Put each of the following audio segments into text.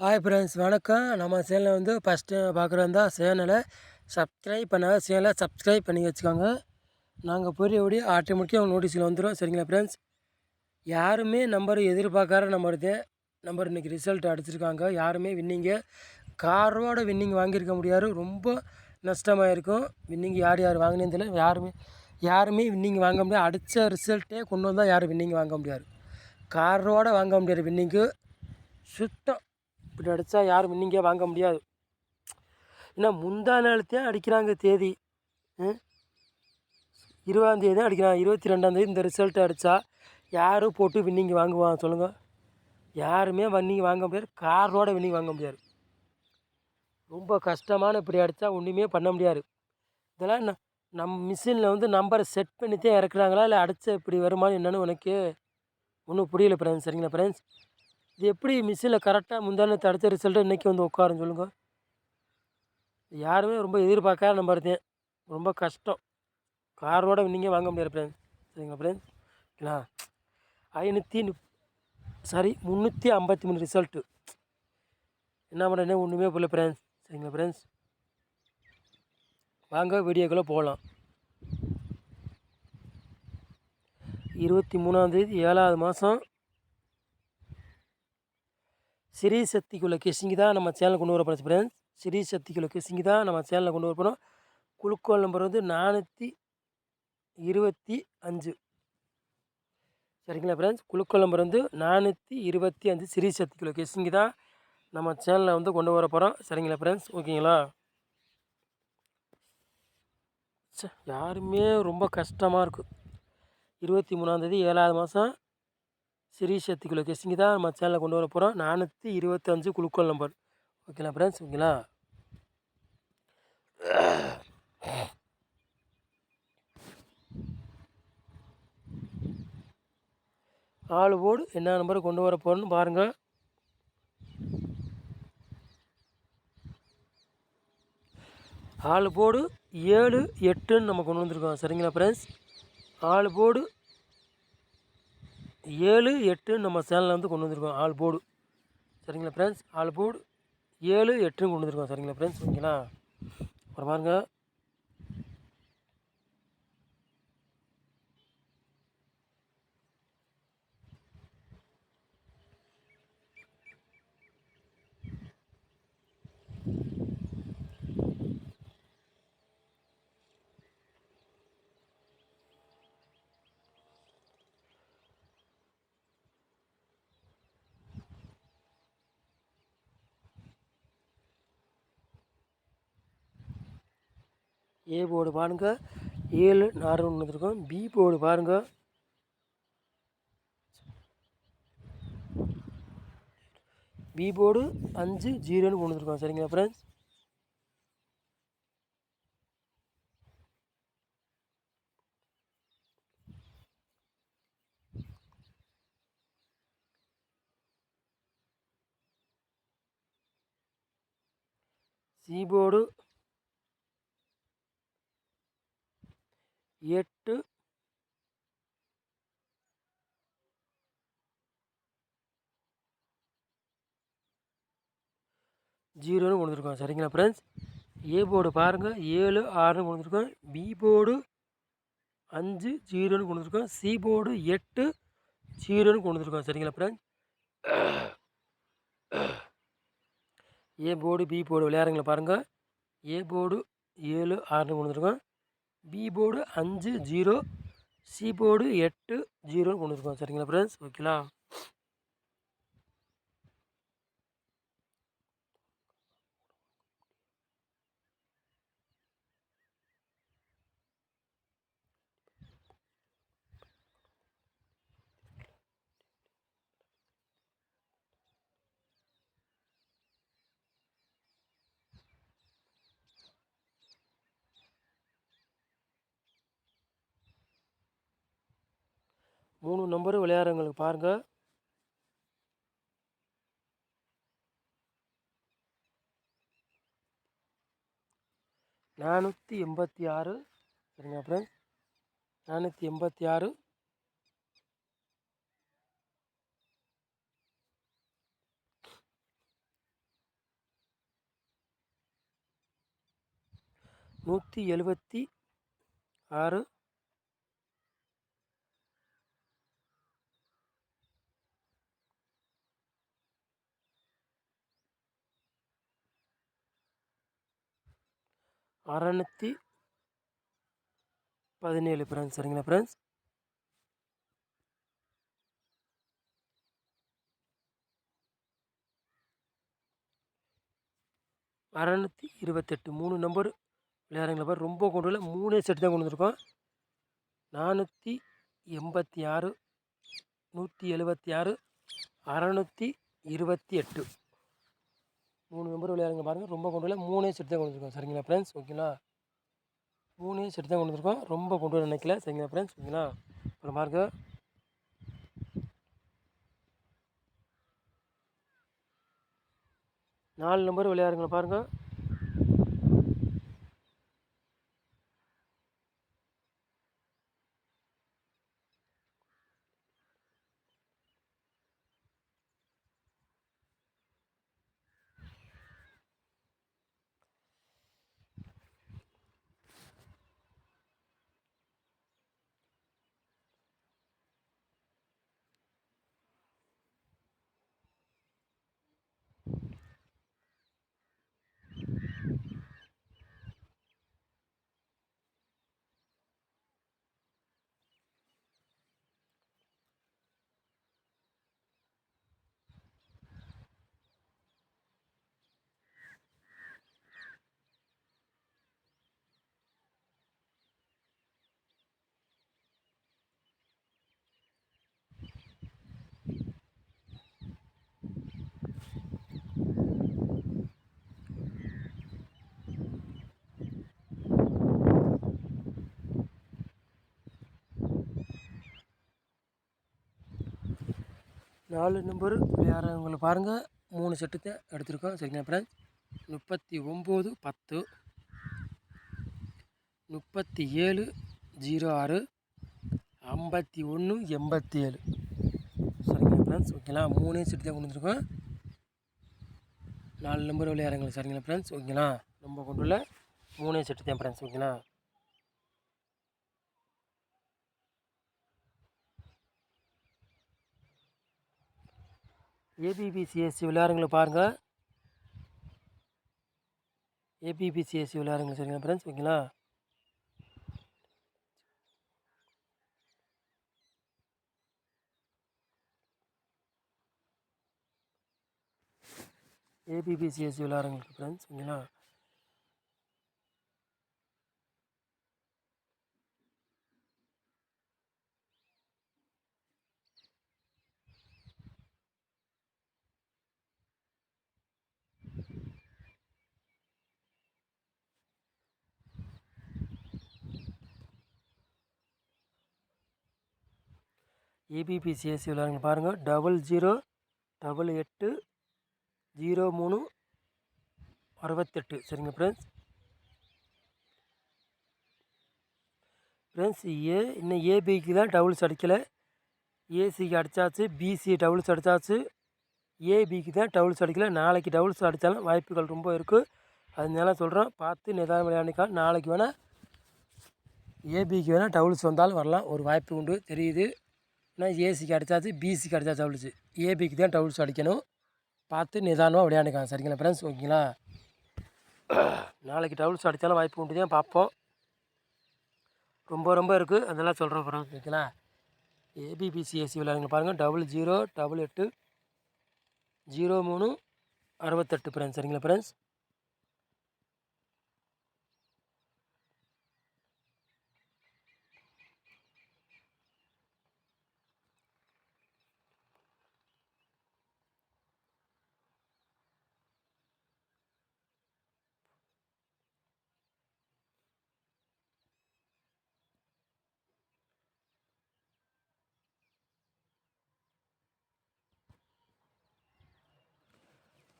Hi friends வணக்கம். நம்ம சேனலை வந்து ஃபஸ்ட்டு பார்க்குறதா சேனலை சப்ஸ்கிரைப் பண்ணாத சேனலை சப்ஸ்கிரைப் பண்ணி வச்சுக்கோங்க. நாங்கள் புரியபடி ஆட்டோமேட்டிக்காக நோட்டீஸில் வந்துடும் சரிங்களா ஃப்ரெண்ட்ஸ் யாருமே நம்பர் எதிர்பார்க்காத நம்பர் தான் நம்பர் இன்றைக்கி ரிசல்ட் அடிச்சிருக்காங்க. யாருமே வின்னிங்க காரோட வின்னிங் வாங்கியிருக்க முடியாது. ரொம்ப நஷ்டமாக இருக்கும் வின்னிங் யார் யார் வாங்கினேன்னு தெரியல. யாருமே யாருமே வின்னிங் வாங்க முடியாது. அடித்த ரிசல்ட்டே கொண்டு வந்தால் யாரும் வின்னிங் வாங்க முடியாது. காரோட வாங்க முடியாது வின்னிங்கு சுத்தம். இப்படி அடித்தா யாரும் இன்னிங்கே வாங்க முடியாது. ஏன்னா முந்தா நாளத்தையும் அடிக்கிறாங்க தேதி. இருபதாந்தேதி தான் அடிக்கிறாங்க. இருபத்தி ரெண்டாந்தேதி இந்த ரிசல்ட் அடித்தா யாரும் போட்டு வின்னிங் வாங்குவாங்க சொல்லுங்கள் யாருமே வன்னிங்க வாங்க முடியாது. காரோட வின்னிங் வாங்க முடியாது. ரொம்ப கஷ்டமான இப்படி அடித்தா ஒன்றுமே பண்ண முடியாது. இதெல்லாம் நம் மிஷினில் வந்து நம்பரை செட் பண்ணி தான் இறக்குறாங்களா? இல்லை அடித்த இப்படி வருமானு என்னென்னு உனக்கு ஒன்றும் புரியல ஃப்ரெண்ட்ஸ் சரிங்களா ஃப்ரெண்ட்ஸ் இது எப்படி மிஷினில் கரெக்டாக முந்தானே தடுத்த ரிசல்ட்டு இன்றைக்கி வந்து உட்காரும் சொல்லுங்கள் யாருமே ரொம்ப எதிர்பார்க்காத நம்ம இருந்தேன் ரொம்ப கஷ்டம். காரோட நீங்கள் வாங்க முடியாது ஃப்ரெண்ட்ஸ் சரிங்களா ஃப்ரெண்ட்ஸ் ஓகேங்களா? ஐநூற்றி சாரி முந்நூற்றி ஐம்பத்தி மூணு ரிசல்ட்டு என்ன பண்ணுறேன்னே ஒன்றுமே போல ஃப்ரெண்ட்ஸ் சரிங்களா ஃப்ரெண்ட்ஸ் வாங்க வீடியோக்குள்ளே போகலாம் இருபத்தி மூணாந்தேதி ஏழாவது மாதம் ஸ்ரீ சக்திக்குள்ள கிசிங்கி தான் நம்ம சேனலில் கொண்டு வர போகிறோம் ஃப்ரெண்ட்ஸ் ஸ்ரீ சக்தி கிசிங்கி தான் நம்ம சேனலில் கொண்டு வர போகிறோம் குழுக்கோள் நம்பர் வந்து நானூற்றி இருபத்தி அஞ்சு. சரிங்களா ஃப்ரெண்ட்ஸ் குழுக்கோள் நம்பர் வந்து நானூற்றி இருபத்தி அஞ்சு ஸ்ரீ சக்திக்குள்ள கிசிங்கி தான் நம்ம சேனலில் வந்து கொண்டு வர போகிறோம் சரிங்களா ஃப்ரெண்ட்ஸ் ஓகேங்களா? யாருமே ரொம்ப கஷ்டமாக இருக்குது இருபத்தி மூணாந்தேதி ஏழாவது மாதம் ஸ்ரீ சக்தி கெஸ்டிங்க தான் நம்ம சேனலில் கொண்டு வர போகிறோம் நானூற்றி இருபத்தஞ்சு குழுக்கள் நம்பர் ஓகேங்களா ஃப்ரெண்ட்ஸ் ஓகேங்களா ஆள் போர்டு என்ன நம்பர் கொண்டு வர போகிறோன்னு பாருங்கள் ஆள் போர்டு ஏழு எட்டுன்னு நம்ம கொண்டு வந்திருக்கோம். சரிங்களா ஃப்ரெண்ட்ஸ் ஆள் போர்டு ஏழு எட்டுன்னு நம்ம சேனலில் வந்து கொண்டு வந்திருக்கோம். ஆல் போர்டு சரிங்களா ஃப்ரெண்ட்ஸ் ஆல் போர்டு ஏழு எட்டுன்னு கொண்டு வந்திருக்கோம். சரிங்களா ஃப்ரெண்ட்ஸ் ஓகேங்களா? அப்புறம் பாருங்கள் ஏ போர்டு பாருங்கள் ஏழு நாலு ஒன்று வந்துருக்கோம். பி போர்டு பாருங்கள் பி போர்டு அஞ்சு ஜீரோன்னு கொண்டு வந்துருக்கோம். சரிங்களா ஃப்ரெண்ட்ஸ் சி போர்டு எட்டு ஜீரோன்னு கொடுத்துருக்கோம். சரிங்களா ஃப்ரெண்ட்ஸ் ஏ போர்டு பாருங்கள் ஏழு ஆறுன்னு கொடுத்துருக்கோம். பி போர்டு அஞ்சு ஜீரோன்னு கொடுத்துருக்கோம். சி போர்டு எட்டு ஜீரோன்னு கொடுத்துருக்கோம். சரிங்களா friends A board B board விளையாடுங்களா பாருங்கள் ஏ போர்டு ஏழு ஆறுன்னு கொடுத்துருக்கோம். பி போர்டு அஞ்சு ஜீரோ சி போர்டு எட்டு ஜீரோன்னு கொண்டு வந்துருக்கோம் சரிங்களா ஃப்ரெண்ட்ஸ் ஓகேங்களா மூணு நம்பரு விளையாடுறவங்களுக்கு பாருங்கள் நானூற்றி எண்பத்தி ஆறு. சரிங்க அப்புறம் நானூற்றி எண்பத்தி ஆறு. நூற்றி எழுபத்தி ஆறு. அறநூற்றி பதினேழு ஃப்ரெண்ட்ஸ் சரிங்களா ஃப்ரெண்ட்ஸ் அறநூற்றி இருபத்தெட்டு. மூணு நம்பர் விளையாடுங்களா பாரு ரொம்ப கொண்டு வரல. மூணே செட்டு தான் கொண்டு வந்திருக்கோம். நானூற்றி எண்பத்தி ஆறு நூற்றி எழுபத்தி ஆறு அறநூற்றி இருபத்தி எட்டு. மூணு மெம்பர் விளையாடுங்க பாருங்கள் ரொம்ப கொண்டு வரல. மூணே செட்டு தான் கொண்டு வந்திருக்கோம். சரிங்களா ஃப்ரெண்ட்ஸ் ஓகேங்களா மூணே செட்டு தான் கொண்டு வந்துருக்கோம். ரொம்ப கொண்டு வர நினைக்கல. சரிங்களா ஃப்ரெண்ட்ஸ் ஓகேங்களா அப்புறம் பாருங்க. நாலு நம்பர் விளையாடுங்க பாருங்கள் நாலு நம்பர் விளையாடுறவங்களை பாருங்கள் மூணு செட்டு தான் எடுத்திருக்கோம். சரிங்களா ஃப்ரெண்ட்ஸ் முப்பத்தி ஒம்பது பத்து. முப்பத்தி ஏழு ஜீரோ ஆறு. ஐம்பத்தி ஒன்று எண்பத்தி ஏழு சரிங்களா ஃப்ரெண்ட்ஸ் ஓகேங்களா மூணே செட்டு தான் கொண்டு வந்துருக்கோம். நாலு நம்பர் விளையாடுறவங்க சரிங்களா ஃப்ரெண்ட்ஸ் ஓகேங்களா ரொம்ப கொண்டு வரல. மூணே செட்டு தான் ஃப்ரெண்ட்ஸ் ஓகேங்களா ஏபிபிசிஎஸ்சி விளையாடுங்களை பாருங்கள் ஏபிபிசிஎஸ்சி விளையாடுங்க சரிங்களா ஃப்ரெண்ட்ஸ் ஓகேங்களா? ஏபிபிசிஎஸ்சி விளையாடுங்க ஃப்ரெண்ட்ஸ் ஓகேங்களா? A B B C S C விளையாடுங்க பாருங்கள் டபுள் ஜீரோ டபுள் எட்டு ஜீரோ மூணு அறுபத்தெட்டு. சரிங்க ஃப்ரெண்ட்ஸ் ஃப்ரெண்ட்ஸ் ஏ இன்னும் ஏபிக்கு தான் டபுள்ஸ் அடிக்கலை. ஏசிக்கு அடித்தாச்சு பிசி டபுள்ஸ் அடித்தாச்சு ஏபிக்கு தான் டபுள்ஸ் அடிக்கலை. நாளைக்கு டபுள்ஸ் அடித்தாலும் வாய்ப்புகள் ரொம்ப இருக்குது அதனால சொல்கிறோம் பார்த்து நிதானம் விளையாண்டிக்கலாம் நாளைக்கு வேணால் ஏபிக்கு வேணால் டபுள்ஸ் வந்தாலும் வரலாம். ஒரு வாய்ப்பு உண்டு. தெரியுது? ஆனால் ஏசிக்கு அடித்தாச்சு பிசிக்கு அடித்தா டவுல்ஸு ஏபிக்கு தான் டவுல்ஸ் அடிக்கணும். பார்த்து நிதானமாக விளையாண்டுக்கலாம். சரிங்களா ஃப்ரெண்ட்ஸ் ஓகேங்களா? நாளைக்கு டவுல்ஸ் அடித்தாலும் வாய்ப்பு உண்டு. தான் பார்ப்போம். ரொம்ப ரொம்ப இருக்குது அதெல்லாம் சொல்கிறோம் ஃப்ரெண்ட்ஸ் ஓகேங்களா? A B B C AC விளையாடுங்க பாருங்கள் டபுள் ஜீரோ டபுள் எட்டு ஜீரோ மூணு அறுபத்தெட்டு ஃப்ரெண்ட்ஸ் சரிங்களா ஃப்ரெண்ட்ஸ்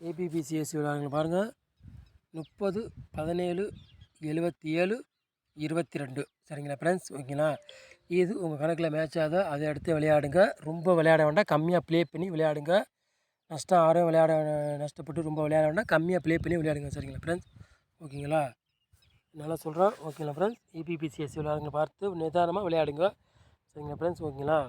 ஏபிபிசிஎஸ்சி விளையாடுங்க பாருங்கள் முப்பது பதினேழு எழுபத்தி ஏழு இருபத்தி ரெண்டு சரிங்களா ஃப்ரெண்ட்ஸ் ஓகேங்களா? இது உங்கள் கணக்கில் மேட்ச் ஆகுதோ அதை எடுத்து விளையாடுங்க. ரொம்ப விளையாட வேண்டாம். கம்மியாக ப்ளே பண்ணி விளையாடுங்க. நஷ்டம் யாரும் விளையாட நஷ்டப்பட்டு ரொம்ப விளையாட வேண்டாம். கம்மியாக ப்ளே பண்ணி விளையாடுங்க. சரிங்களா ஃப்ரெண்ட்ஸ் ஓகேங்களா? நல்லா சொல்கிறோம் ஓகேங்களா ஃப்ரெண்ட்ஸ் ஏபிபிசிஎஸ்சி இபிபிசிஎஸ்சி விளையாடுங்க பார்த்து நிதானமாக விளையாடுங்க. சரிங்களா ஃப்ரெண்ட்ஸ் ஓகேங்களா?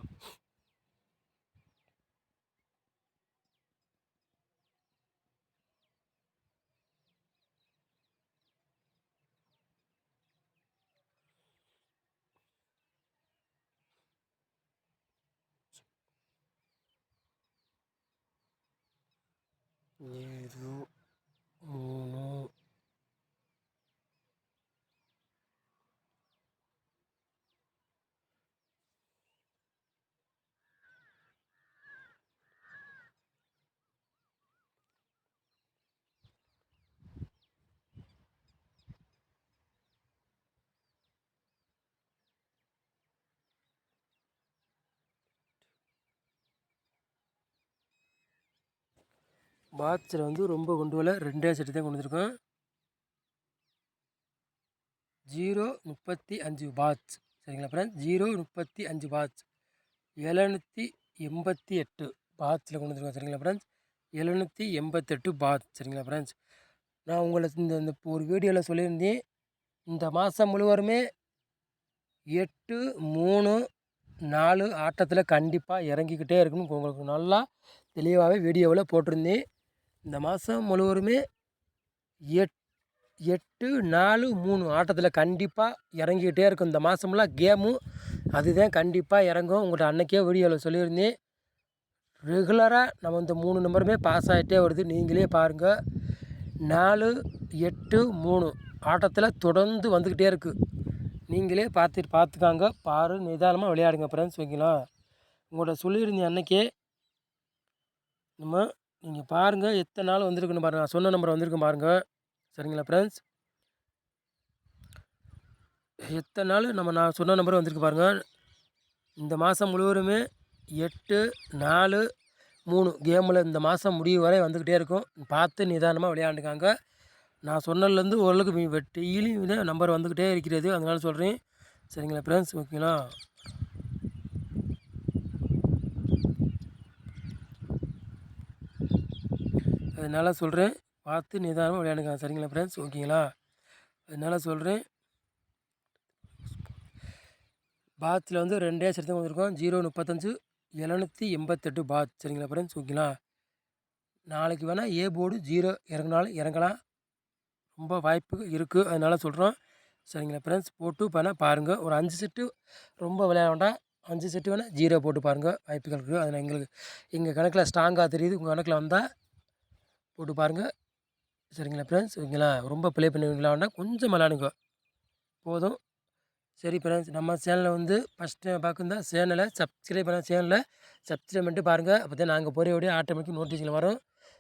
ஏழு மூணு பாத்ஸில் வந்து ரொம்ப கொண்டு வரல ரெண்டே செட்டு தான் கொண்டு வந்திருக்கோம். ஜீரோ முப்பத்தி அஞ்சு பாட்ச் சரிங்களா ஃப்ரெண்ட்ஸ் ஜீரோ முப்பத்தி அஞ்சு பாட்ச் எழுநூற்றி எண்பத்தி எட்டு பாட்சில் கொண்டு வந்திருக்கோம். சரிங்களா ஃப்ரெண்ட்ஸ் எழுநூற்றி எண்பத்தெட்டு பாத் சரிங்களா ஃப்ரெண்ட்ஸ் நான் உங்களை இந்த இந்த இப்போ ஒரு வீடியோவில் சொல்லியிருந்தேன். இந்த மாதம் முழுவதுமே எட்டு மூணு நாலு ஆட்டத்தில் கண்டிப்பாக இறங்கிக்கிட்டே இருக்கணும் உங்களுக்கு நல்லா தெளிவாகவே வீடியோவில் போட்டிருந்தேன். இந்த மாதம் முழுவதுமே எட் எட்டு நாலு மூணு ஆட்டத்தில் கண்டிப்பாக இறங்கிக்கிட்டே இருக்கும். இந்த மாதம்லாம் கேமு அதுதான் கண்டிப்பாக இறங்கும். உங்கள்கிட்ட அன்றைக்கே வீடியோவில் சொல்லியிருந்தேன். ரெகுலராக நம்ம இந்த மூணு நம்பருமே பாஸ் ஆகிட்டே வருது. நீங்களே பாருங்கள் நாலு எட்டு மூணு ஆட்டத்தில் தொடர்ந்து வந்துக்கிட்டே இருக்குது நீங்களே பார்த்துட்டு பார்த்துக்காங்க. பாரு நிதானமாக விளையாடுங்க ஃப்ரெண்ட்ஸ் ஓகேங்களா உங்கள்கிட்ட சொல்லியிருந்தேன் அன்றைக்கே நம்ம நீங்கள் பாருங்கள் எத்தனை நாள் வந்திருக்குன்னு பாருங்கள் நான் சொன்ன நம்பர் வந்திருக்கும் பாருங்கள் சரிங்களா ஃப்ரெண்ட்ஸ் எத்தனை நாள் நம்ம நான் சொன்ன நம்பர் வந்திருக்கு பாருங்கள் இந்த மாதம் முழுவதுமே எட்டு நாலு மூணு கேமில் இந்த மாதம் முடிவு வரை வந்துக்கிட்டே இருக்கும். பார்த்து நிதானமாக விளையாண்டுக்காங்க. நான் சொன்னதுலேருந்து ஓரளவுக்கு டெய்லியும் நம்பர் வந்துக்கிட்டே இருக்கிறது. அதனால சொல்கிறேன் சரிங்களா ஃப்ரெண்ட்ஸ் ஓகேங்களா அதனால் சொல்கிறேன் பார்த்து நிதானமாக விளையாடுங்க. சரிங்களா ஃப்ரெண்ட்ஸ் ஓகேங்களா? அதனால் சொல்கிறேன் பாத்தில் வந்து ரெண்டே செட் தான் வந்திருக்கோம். ஜீரோ முப்பத்தஞ்சு எழுநூற்றி எண்பத்தெட்டு பாத். சரிங்களா ஃப்ரெண்ட்ஸ் ஓகேங்களா? நாளைக்கு வேணால் ஏ போர்டு ஜீரோ இறங்கினாலும் இறங்கலாம். ரொம்ப வாய்ப்பு இருக்குது அதனால் சொல்கிறோம் சரிங்களா ஃப்ரெண்ட்ஸ் போட்டு வேணால் பாருங்கள் ஒரு அஞ்சு செட்டு ரொம்ப விளையாட வேண்டாம். அஞ்சு செட்டு வேணால் ஜீரோ போட்டு பாருங்கள் வாய்ப்புகள் இருக்குது அதில் எங்களுக்கு எங்கள் கணக்கில் ஸ்ட்ராங்காக தெரியுது. உங்கள் கணக்கில் வந்தால் போட்டு பாருங்கள் சரிங்களா ஃப்ரெண்ட்ஸ் ஓகேங்களா ரொம்ப ப்ளே பண்ணி கொஞ்சம் விளாடுங்க போதும். சரி ஃப்ரெண்ட்ஸ் நம்ம சேனலை வந்து ஃபஸ்ட்டு பார்க்குந்தா சேனலை சப்ஸ்கிரைப் பண்ண சேனலை சப்ஸ்கிரைப் பண்ணிட்டு பாருங்கள் அப்போ தான் நாங்கள் போகிற வீடியோ ஆட்டோமேட்டிக் நோட்டிஃபிகேஷன் வரும்.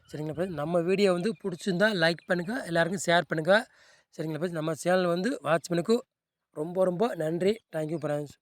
சரிங்களா ஃப்ரெண்ட்ஸ் நம்ம வீடியோ வந்து பிடிச்சிருந்தா லைக் பண்ணுங்கள் எல்லாருக்கும் ஷேர் பண்ணுங்கள் சரிங்களா ஃப்ரெண்ட்ஸ் நம்ம சேனல் வந்து வாட்ச் ரொம்ப ரொம்ப நன்றி. Thank you friends